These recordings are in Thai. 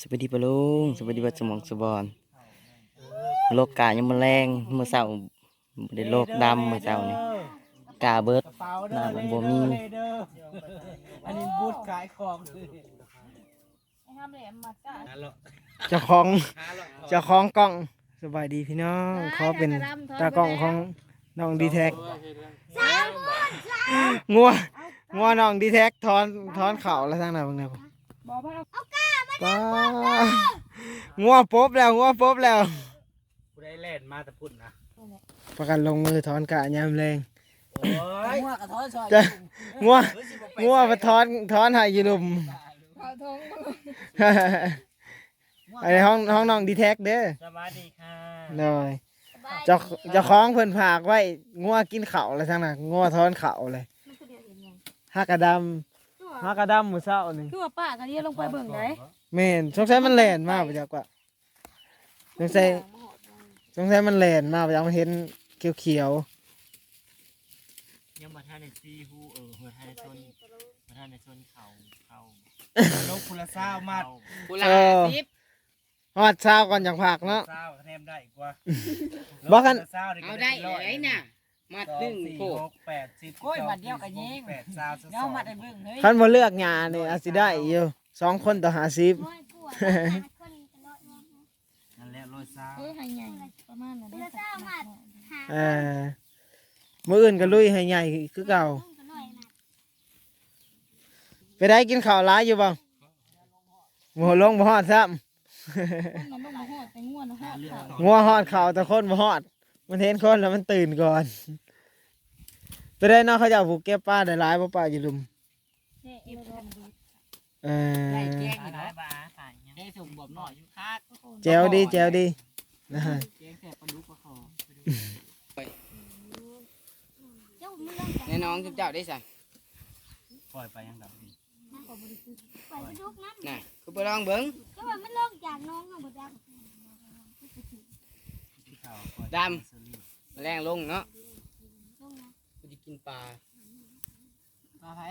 สวัสดีปะลุงสวัสดีบัดสมองสบอนโลกกายังมาแรงเมื่อเช้าบ่ได้โลกดำเมื่อเช้านี่กาเบิดกระเป๋าเด้อหน้าผมบ่มีเด้ออันนี้บูธขายของห้ามเลยมาจ้าเจ้าของเจ้าของกล้องสบายดีพี่น้องขอเป็นตากล้องของน้องดีแท็กงัวงัวน้องดีแท็กทอนทอนเข่าแล้วทางไหนบ้างเนี่ย บอกว่าป้างัวปุ๊บแล้วงัวปุ๊บแล้วผู้ได้เล่นมาแต่พุ่นนะประกันลงมือถอนกะยามแรงโอ้ยหัวกระท้อนซอยจะงัวงัวมาถอนถอนใหายอยู่หลุมเขาทงไอ้ห้องห้องน้องดีแท็กเด้อสวัสดีค่ะเลยเจ้าเจ้าของเพิ่นผากไว้งัวกินเข่าวแล้วทางนั้นงัวถอนเข่าวเลยฮักกระดำ ฮักกระดำหมูเศร้านี่คือว่าป้ากันเดียวลงไปเบิ่งได้แม่นสงสัยมันแล่นมากไปจากว่าสงสัยสงสัยมันแล่นมากไปจากมันเห็นเขียวยังมาท่านในซีฮูเออมาท่านในโซนมาท่านในโซนเขาเขาลงพุละเศร้ามัดๆเออฮอดเช้าก่อนอย่างผักเนาะเศร้าคะแนนได้อีกว่าบอกกันเอาได้เลยน่ะ มัดหนึ่งโหกแปดสิบโอ้ยมัดเดียวกันยิง แปดเศร้าเดี๋ยวมัดไอ้เบิ่งเฮ้ยคันบ่เลือกงานนี่อาจสิได้อยู่สองคนต่อหาสิบนั่นแหละร้อยเศร้าเออให้ใหญ่ประมาณนั้นได้สักหน่อยเออมื้ออื่นก็ลุยให้ใหญ่คือเก่าไปได้กินข้าวหลายอยู่บ่บ่ลงบ่ฮอดซ้ำมันต้องมาหอดแต่ง่วนหอดค่ะงัวฮอดข้าวแต่คนบ่ฮอด มันเห็นคนแล้วมันตื่นก่อน ไปได้เนาะเขาจะเอาผูกเก็บป้าได้หลายบ่ป้าอยู่ลุมนี่เอฟพันดีเอได้อแจ้งอยู่นะบ้าฝ่ายยังได้ส่งบอบหน่อยอยู่คาดแจวดีแจวดีนะฮะแจ้งแต่ปลาดุกปลาคอในน้องจุ๊บเจ้าได้สั่ปล่อยไปยังดับดีปล่อยไปลูกน้ำน่ะคือบ่ลองเบิ่งก็ว่ามันลงจากน้องน้องบ่ได้ที่เขาปล่อยดำแรงลงเนาะลงนะกูจะกินปลา ปลาไผ่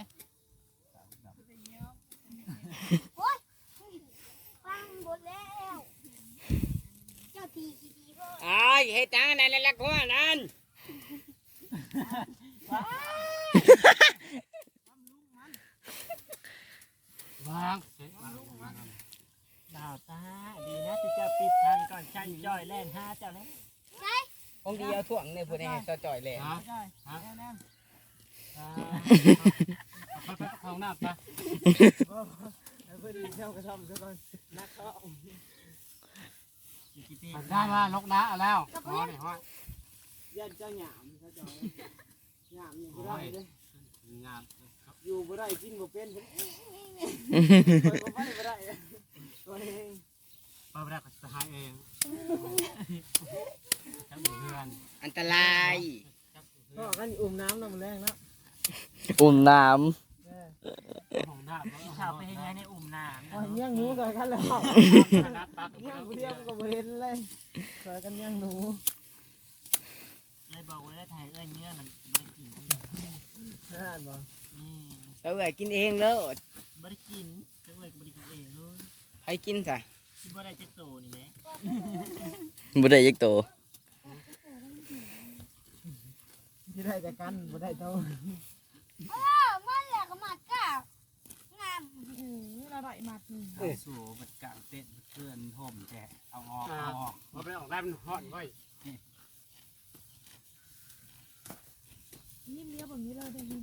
ฟังหมดแล้ว เจ้าทีกี่ทีบ่อ้ายเฮ็ดจังอันนั้นแหละละคนนั้นวางดาวตาดีนะที่จะปิดทันก่อนชันจ่อยแล่นห้าเจ้าแล้ว ของดีเอาถ่วงนี่พุ่นให้ซอจ่อยแหลงฮะฮะแน่นเขาหน้าปะเพื่อดีเช่ากระทำซะก่อนนักเขาได้มาลกน้าเอาแล้วหอนี่หอยยันเจ้าหยามเขาจะหยามอยู่บ่ได้เด้งานอยู่บ่ได้กินบ่เป็นเพิ่นบ่ไปบ่ได้ตัวเองปลาแรกก็จะหายเองจับเพื่ อนอันตรายก็กันอุ้มน้ำน้ำแรงเนาะอุ่นน้ของดาบชาวไปยังไงในอุ่มน้ำโอ้ยเลี้ยงหนูซอยกันแล้วนัดปลาเลี้ยงผู้เดียวก็บ่เห็นเลยซอยกันเลี้ยงหนูเลยบอกว่าได้ถ่ายเอ้ยเนื้อมันไม่กินนั่นบ่อืมำเอาไว้กินเองเด้อไม่ได้กินก็เลยไม่ได้กินเองเลยให้กินซะคิดว่าได้เจ็ดโตนี่ไหมบ่ได้ยักโต ที่ได้แต่กันบ่ได้เท่าเออมันแหละก็มาก้าวงามโอ้โหอร่อยมากนี่เอาสู่บัดกลางเต้นบัดเกินห่มแจกเอาออกเอาออกมาไปออกได้มันหอดไว้นิ่มเลี้ยวแบบนี้เลยได้ยิน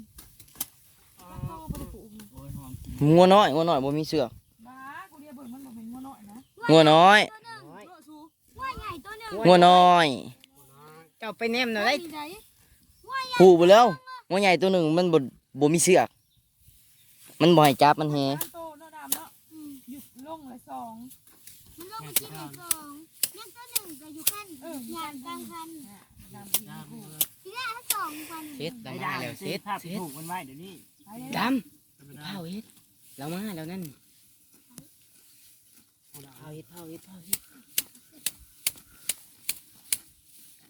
เข้าไปปลูกโอ้ยหอมงัวน้อยงัวน้อยบ่มีเสือกบ้ากูเรียกเบิ่งมันบอกเป็นงัวน้อยนะงัวน้อยตัวหนึ่งเลือดสูว่าใหญ่ตัวหนึ่งงัวน้อย เจ้าไปแนมหน่อยว่าได้ใหญ่ ผูกไปแล้วงัวใหญ่ตัวหนึ่งมันบ่บ่มีเสือก มันบ่ให้จับมันแฮน้ำโตเนาะดำเนาะหยุดลงเลยสองมันลงมากินในกองยังตัวหนึ่งจะอยู่ขั้นยางกลางคันดำดีน้ำกูเออทีแรกถ้าสองคันเฮ็ดได้ดำได้มาแล้วเซ็เฮ็ตดภาพเฮ็ดผูกมันไว้เดี๋ยวนี้ไปเลยดำเผาเฮ็ดเรามาแล้วนั่นเผาเฮ็ดเผาเฮ็ดเผาเฮ็ด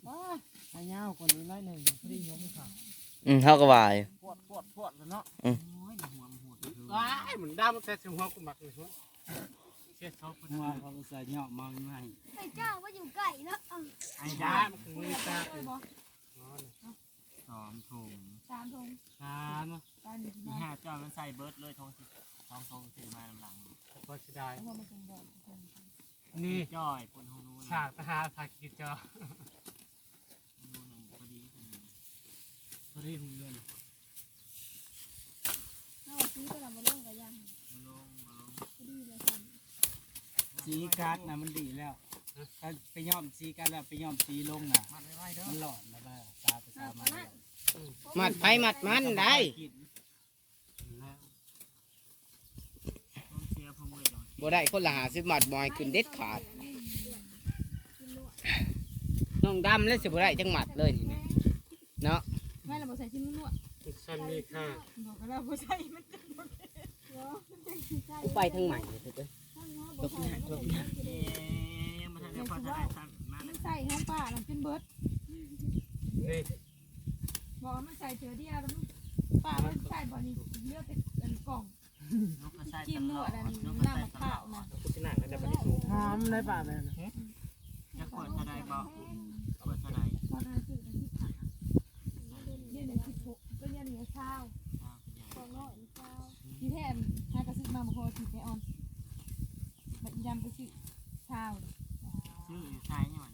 ว้า ให้ยาวกว่านี้น้อยหนึงพอดียมค่ะอืมเฮาก็ว่าอยู่ปวดปวดปวดแล้วเนาะโอ้ยหัวมันหัวว้ายเหมือนดำแต่เสียงหัวกูหมักเลยหัวเซช็ดซอฟต์หัวเขาก็ใส่เหยาะมองไม่ไอ้เจ้าว่าอยู่ไก่แล้วเออไอ้ยามันคือมีตาไปบ่สองถุงสามทงสามตายหนึ่งมีนะห้าจอมันใส่เบิร์ดเลยทงสิสองทงสี่มาหลังพอจะได้เพราะว่ามันเป็นแบบนี่จ้อยคนห้องนู้นฉากทหารผักกิจอนู้นพอดี พอดีถึงเงินถ้าว่าซื้อก็นำมาลงกับยังมาลงมาลงก็ดีเลยสั่นสีการ์ดนะมันดีแล้วถ้าไปย่อมสีการ์ดแล้วไปย่อมสีลงน่ะมัดไว้ไว้เด้อมันหลอดแล้วบ้าตาไปตามาแล้วมัดไผมัดมันได้กินต้องเชียร์พมวยก่อนบ่ได้คนละหาสิบมัดบอยขึ้นเด็ดขาดน้องดำเลยสิบ่ได้จังหมัดเลยนี่นะเนาะ แม่เราบอกใส่ชิ้นนวดฉันมีค่าบอกกันแล้วบอกใส่มันจะหมดไปทางใหม่เลยเด้อตกหนักตกหนักเอ๊ะมาทางเดียวพอจะได้ทันมามัแล้วนใส่ห้องป่ามันเป็นเบิร์ดนี่บอกว่ามันใส่เจอเดียวแล้วมันป่ามันใส่บ่อนี่เลือกเป็นกล่องนกกระชายจิ้มนลวอดดอันนกกระน้ำชามะตพร้าวดนะที่หนังก็จะไปดูหอมได้ป่ะแม่นะจะเปิดเท่าใดบ่เปิดเท่าใด ตอนนั้นคือที่ผ่านเนี่ยหนึ่งสิบหกก็เนี่ยหนึ่งเช้า สองร้อยเก้า ที่ แทนถ้ากระซิบมาบอกว่าที่ไปออนบัดยำไปสิเช้าชื่อชายนี่หว่า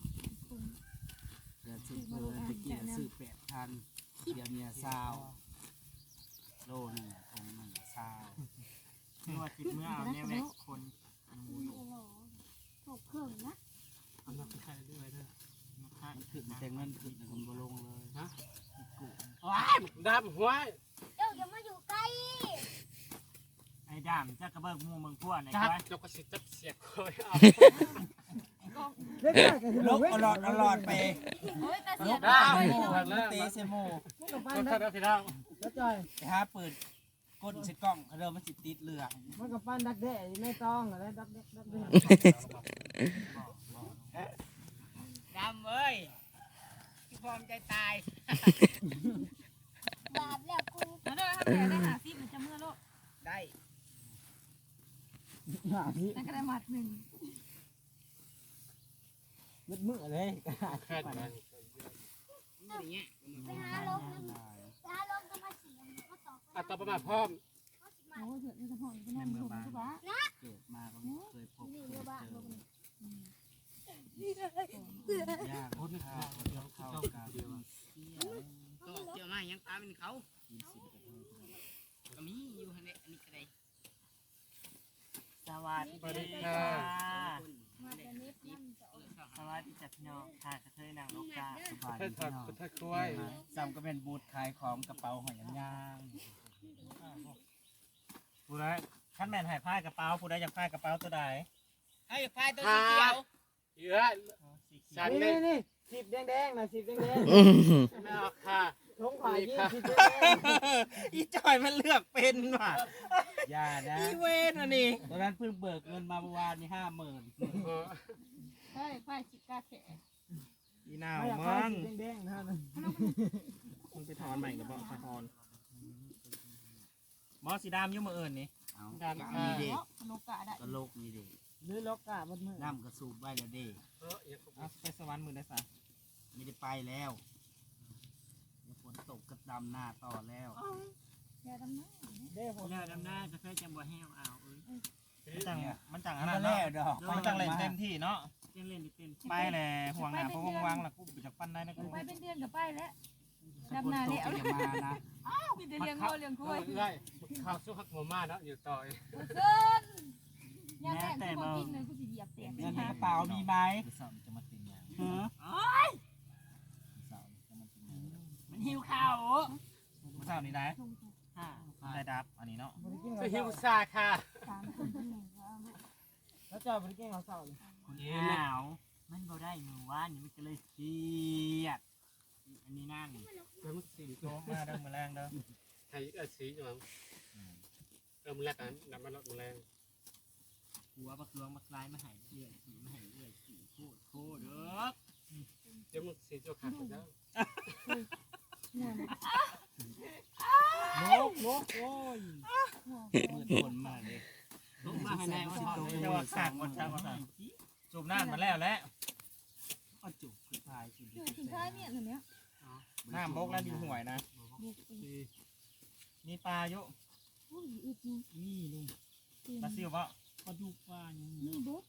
เดือดสุดเบอร์ตะกี้ซื้อแปดพันเดี๋ยวเนี่ยซาวโลหนึ่งของหนึ่งซาวชื่อว่าติดเมื่อเอาเนี่ยแหละคนอันมูโอ้โหหกเครื่องนะเอานกกระชายด้วยเด้อนะครับมันขึ้นแต่เงินขึ้นแต่คนบ่ลงเลยฮะว้ายดำหัว เจ้าอย่ามาอยู่ใกล้ ไอ้ดำจะกระเบิกมูเมืองขั้วไหนจับไว้นกกระสิจับเสียกคอยเอาเด็กได้กันลกอลอดอลอดไปเฮ้ยแต่ลเสียกดได้ายโม่ตีเซโม่มึงกับปั้นต้องดัเข้ากได้พี่น้องแล้วจอยไปหาเปิดก้นใส่กล้องเริ่มมันสิติดเหลืองมันกับปั้นดักแด้ไม่ต้องอะไรดักแด้ดักแด้ดำเอ้ยพร้อมใจตายบาปแล้วกูมาเด้อถ้าแพ้ได้หาซิมันจะเมื่อโลก ได้ หาพี่นั่นก็ได้หมัดหนึ่งมืดมืดเลยแค่นั้นไปหาลมนะไปหาลมก็มาเสียงก็ตอกอัตราประมาณพร้อมโอ้เถื่อนจะห่องก็นั่งอยู่ที่บ้านเกิดมาก็เคยพบนี่เคยเรือบ้าเจลอมยากคนเข้าเดียวเข้ากันก็เกี่ยวมายังตามเป็นเขา กินสิบกว่าเพิ่ม ก็มีอยู่หั่นแหละอันนี้ก็ได้ ส วัสดีค่ะมาแต่เน็บนั่นจะออกสวัสดีจ้ะพี่น้องค่ะกระเทยนางนกกาสบายแค่ดีถักเนาะถักกล้วยซ้ำก็เป็นบูธขายของกระเป๋าหอยยางผู้ใดขั้นแมนหายผ้ากระเป๋าผู้ใดอยากผ้ากระเป๋าตัวใดให้พายตัวสีเขียวเยอะอ๋อสีเขียวฉันนี่ไม่นี่สิบแดงๆนะสิบแดงไม่เอา ค่ะๆทงผ่ายี่สิบแดงอีจอยมันเลือกเป็นว่ะอย่านะอีเวนว่ะนี่ตอนนั้นเพิ่งเบิกเงินมาเมื่อวานนี่ห้าหมื่นเออใช่ไฟสิกาแขอีนาวไม่อยากมึผ่างยสีแดงๆนะมึงไปถอนใหม่กับบอกถอนบอสสีดำอยุ่งมืออื่นนี่เอาดันก็ค่ะมีเด็กโลกะได้ก็โลกมีเด็กหรือล็อกกะมืดมืดน้ำกระสูบไว้แล้วเด็กเอออย่าเอาไปสวรรค์มือได้สะไม่ได้ไปแล้วเดี๋ยวฝ นตกก็ดำหน้าต่อแล้วแค่ดำน้เด้ผมเลือดำหน้ากระเทยจังบัวแห้วอ้าวเอ้ยมันจัจังงมันจังอัมันนก็นั้นแล้วเนาะดอกมันจังเล่นเต็มที่เนาะเล่นเล่นดิเต็มำไปแหละห่วงหนาเพราะว่างๆแล้วกูไปจากปั้นได้นะกูไปเป็นเดือนกับไปแล้วถ้าฝนตกก็อย่ามานะมีแต่เลี้ยงวัวเลี้ยงเอควายอได้ข้าวสู้หักหมูมาเนาะอยู่ต่อยเกินยังแม่แต่บ่กินเลยกูสิเหยียบแตกเงินในกระเป๋ามีไหมสอบจะมาติงอย่าง หือ สอบจะมาติงอย่าง มันหิวข้าวผู้สาว นี่ได้ฮ่าได้ดับอันนี้เนาะบริกินไปเขาหิวเศร้าซาค่ะสามคนที่หนึ่งก็แล้วจอยบริกินเขาเศร้าเลยอ้าวมันบ่ได้มือว่านนี่มันก็เลยเครียดอันนี้นั่นแล้วมันสีโจ๊กมาเด้อมือแรงเด้อไทยเออสีอยู่มั้งเออมันแรกนั้นน้ำมันรถมันแรงหัวบักลวงบักลายมาใหายเรื่อยสีมาใหายเรื่อยสีโคตรโคตรเด้อเดี๋ยวมันสีจะขาดแล้ว นกนกโอ้ยมืดฝนมาเลยลงมาให้แน่ว่าเขาจะว่าสากหมดสากหมดสูบน้ำมาแล้วแหละก็จุกขึ้นพายกินอยู่ถึงท้ายเนี่ยเห็นไหมน้ำบกแล้วดินห่วยนะมีปลาเยอะนี่ลุงปลาซิวป่ะก็ดูว่าอย่างนี่บก